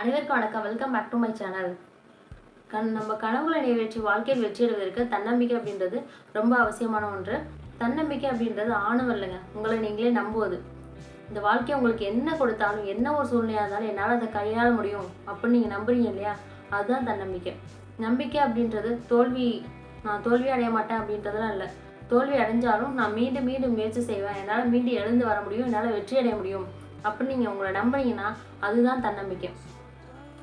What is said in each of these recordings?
அனைவருக்கும் வணக்கம். Welcome back to my channel கண் நம்ம கனவுகளை நிறைவேற்றி வாழ்க்கையில் வெற்றியடைவதற்கு தன்னம்பிக்கை அப்படின்றது ரொம்ப அவசியமான ஒன்று. தன்னம்பிக்கை அப்படின்றது ஆணவம் இல்லைங்க. உங்களை நீங்களே நம்புவது. இந்த வாழ்க்கை உங்களுக்கு என்ன கொடுத்தாலும் என்ன ஒரு சூழ்நிலையாக இருந்தாலும் என்னால் அதை கையாள முடியும் அப்படின்னு நீங்கள் நம்புறீங்க இல்லையா? அதுதான் தன்னம்பிக்கை. நம்பிக்கை அப்படின்றது தோல்வி நான் தோல்வி அடைய மாட்டேன் அப்படின்றதெல்லாம் இல்லை. தோல்வி அடைஞ்சாலும் நான் மீண்டும் மீண்டும் முயற்சி செய்வேன். என்னால் மீண்டும் எழுந்து வர முடியும் என்னால் வெற்றி அடைய முடியும் அப்படின்னு நீங்கள் உங்களை நம்புனீங்கன்னா அதுதான் தன்னம்பிக்கை.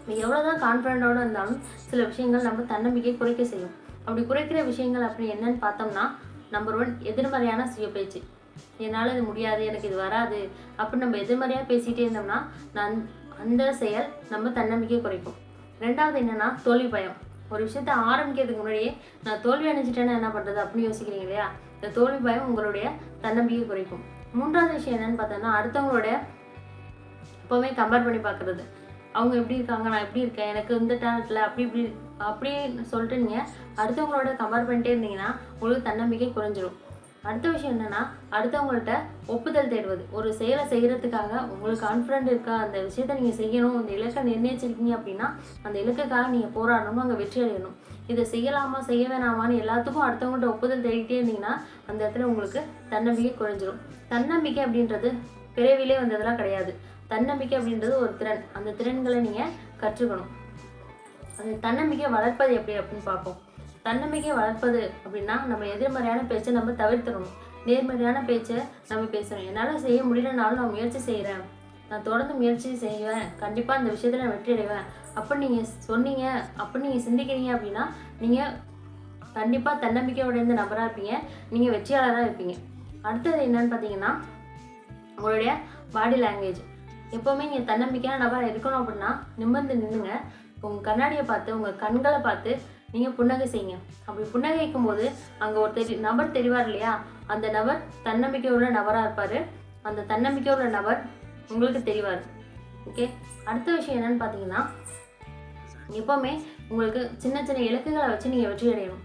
நீங்கள் எவ்வளோதான் கான்ஃபிடென்ட்டோடு இருந்தாலும் சில விஷயங்கள் நம்ம தன்னம்பிக்கை குறைக்க செய்யும். அப்படி குறைக்கிற விஷயங்கள் அப்படி என்னன்னு பார்த்தோம்னா நம்பர் ஒன் எதிர்மறையான சுய பேச்சு என்னால் இது முடியாது எனக்கு இது வராது அப்படின்னு நம்ம எதிர்மறையாக பேசிகிட்டே இருந்தோம்னா நான் அந்த செயல் நம்ம தன்னம்பிக்கை குறைக்கும். ரெண்டாவது என்னன்னா தோல்வி பயம். ஒரு விஷயத்த ஆரம்பிக்கிறதுக்கு முன்னாடியே நான் தோல்வி அணிஞ்சிட்டேன்னா என்ன பண்ணுறது அப்படின்னு யோசிக்கிறீங்க இல்லையா? இந்த தோல்வி பயம் உங்களுடைய தன்னம்பிக்கை குறைக்கும். மூன்றாவது விஷயம் என்னென்னு பார்த்தோன்னா அடுத்தவங்களுடைய எப்போவுமே கம்பேர் பண்ணி பார்க்குறது. அவங்க எப்படி இருக்காங்க நான் எப்படி இருக்கேன் எனக்கு இந்த டேலண்ட்டில் அப்படி இப்படி அப்படி சொல்லிட்டு நீங்கள் அடுத்தவங்களோட கம்பேர் பண்ணிட்டே இருந்தீங்கன்னா உங்களுக்கு தன்னம்பிக்கை குறைஞ்சிரும். அடுத்த விஷயம் என்னென்னா அடுத்தவங்கள்ட்ட ஒப்புதல் தேடுவது. ஒரு செயலை செய்கிறதுக்காக உங்களுக்கு கான்ஃபிடென்ட் இருக்கா அந்த விஷயத்தை நீங்கள் செய்யணும் இந்த இலக்கை நிர்ணயிச்சிருக்கீங்க அப்படின்னா அந்த இலக்குக்காக நீங்கள் போராடணும் அங்கே வெற்றி அடையணும். இதை செய்யலாமா செய்ய வேணாமான்னு எல்லாத்துக்கும் அடுத்தவங்கள்ட்ட ஒப்புதல் தேடிட்டே இருந்தீங்கன்னா அந்த இடத்துல உங்களுக்கு தன்னம்பிக்கை குறைஞ்சிரும். தன்னம்பிக்கை அப்படின்றது பிறவிலே வந்ததெல்லாம் கிடையாது. தன்னம்பிக்கை அப்படின்றது ஒரு திறன். அந்த திறன்களை நீங்கள் கற்றுக்கணும். அந்த தன்னம்பிக்கை வளர்ப்பது எப்படி அப்படின்னு பார்ப்போம். தன்னம்பிக்கை வளர்ப்பது அப்படின்னா நம்ம எதிர்மறையான பேச்சை நம்ம தவிர்த்துடணும் நேர்மறையான பேச்சை நம்ம பேசணும். என்னால் செய்ய முடியலனாலும் நான் முயற்சி செய்கிறேன் நான் தொடர்ந்து முயற்சி செய்வேன். கண்டிப்பாக இந்த விஷயத்தில் நான் வெற்றி அடைவேன். அப்போ நீங்கள் சொன்னீங்க அப்போ நீங்கள் சிந்திக்கிறீங்க அப்படின்னா நீங்கள் கண்டிப்பாக தன்னம்பிக்கையோட இருந்த நபராக இருப்பீங்க. நீங்கள் வெற்றியாளராக இருப்பீங்க. அடுத்தது என்னன்னு பார்த்தீங்கன்னா உங்களுடைய பாடி லாங்குவேஜ் எப்போவுமே நீங்கள் தன்னம்பிக்கையான நபராக இருக்கணும் அப்படின்னா நிமிர்ந்து நின்றுங்க உங்கள் கண்ணாடியை பார்த்து உங்கள் கண்களை பார்த்து நீங்கள் புன்னகை செய்யுங்க. அப்படி புன்னகைக்கும் போது அங்கே ஒரு தெரி நபர் தெரிவார் இல்லையா? அந்த நபர் தன்னம்பிக்கை உள்ள நபராக இருப்பார். அந்த தன்னம்பிக்கை உள்ள நபர் உங்களுக்கு தெரிவார். ஓகே? அடுத்த விஷயம் என்னன்னு பார்த்தீங்கன்னா எப்போவுமே உங்களுக்கு சின்ன சின்ன இலக்குகளை வச்சு நீங்கள் வெற்றி அடையணும்.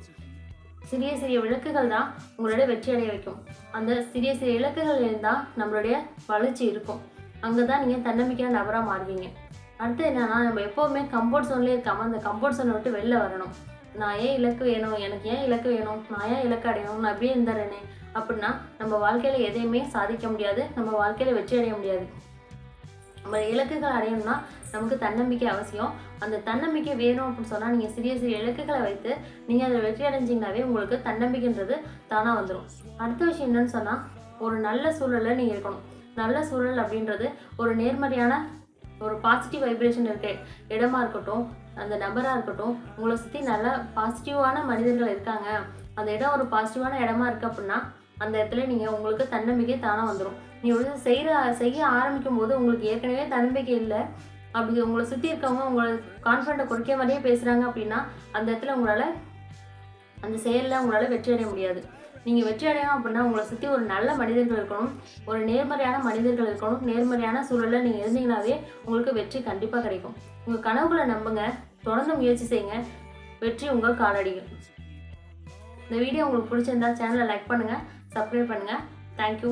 சிறிய சிறிய விளக்குகள் தான் உங்களுடைய வெற்றி அடைய வைக்கும். அந்த சிறிய சிறிய இலக்குகள் இருந்தால் நம்மளுடைய வளர்ச்சி இருக்கும். அங்கே தான் நீங்கள் தன்னம்பிக்கையான நபராக மாறுவீங்க. அடுத்து என்னன்னா நம்ம எப்போவுமே கம்ஃபர்ட் சோன்லேயே இருக்காமல் அந்த கம்ஃபர்ட் சோனை விட்டு வெளில வரணும். நான் ஏன் இலக்கு வேணும்? எனக்கு ஏன் இலக்கு வேணும்? நான் ஏன் இலக்கு அடையணும்? நான் அப்படியே இருந்துறேனே? அப்படின்னா நம்ம வாழ்க்கையில் எதையுமே சாதிக்க முடியாது. நம்ம வாழ்க்கையில் வெற்றி அடைய முடியாது. நம்ம இலக்குகள் அடையணும்னா நமக்கு தன்னம்பிக்கை அவசியம். அந்த தன்னம்பிக்கை வேணும் அப்படின்னு சொன்னால் நீங்கள் சிறிய சிறிய இலக்குகளை வைத்து நீங்கள் அதில் வெற்றி அடைஞ்சிங்கனாவே உங்களுக்கு தன்னம்பிக்கைன்றது தானாக வந்துடும் அடுத்த விஷயம் என்னன்னு சொன்னால் ஒரு நல்ல சூழலில் நீங்கள் இருக்கணும். நல்ல சூழல் அப்படின்றது ஒரு நேர்மறையான ஒரு பாசிட்டிவ் வைப்ரேஷன் இருக்க இடமா இருக்கட்டும் அந்த நபராக இருக்கட்டும் உங்களை சுற்றி நல்ல பாசிட்டிவான மனிதர்கள் இருக்காங்க. அந்த இடம் ஒரு பாசிட்டிவான இடமா இருக்குது அப்படின்னா அந்த இடத்துல நீங்கள் உங்களுக்கு தன்னம்பிக்கை தானாக வந்துடும் நீங்கள் வந்து செய்கிற செய்ய ஆரம்பிக்கும் போது உங்களுக்கு ஏற்கனவே தன்னம்பிக்கை இல்லை. அப்படி உங்களை சுற்றி இருக்கவங்க உங்களை கான்ஃபிடண்ட்டை குறைக்க மாதிரியே பேசுகிறாங்க அப்படின்னா அந்த இடத்துல உங்களால் அந்த செயலில் உங்களால் வெற்றி அடைய முடியாது. நீங்கள் வெற்றி அடையணும் அப்படின்னா உங்களை சுற்றி ஒரு நல்ல மனிதர்கள் இருக்கணும். ஒரு நேர்மறையான மனிதர்கள் இருக்கணும். நேர்மறையான சூழலில் நீங்கள் இருந்தீங்கனாவே உங்களுக்கு வெற்றி கண்டிப்பாக கிடைக்கும். உங்கள் கனவுகளை நம்புங்க. தொடர்ந்து முயற்சி செய்யுங்க. வெற்றி உங்கள் காலடிகள் இந்த வீடியோ உங்களுக்கு பிடிச்சிருந்தா சேனலை லைக் பண்ணுங்கள் சப்ஸ்கிரைப் பண்ணுங்கள் தேங்க்யூ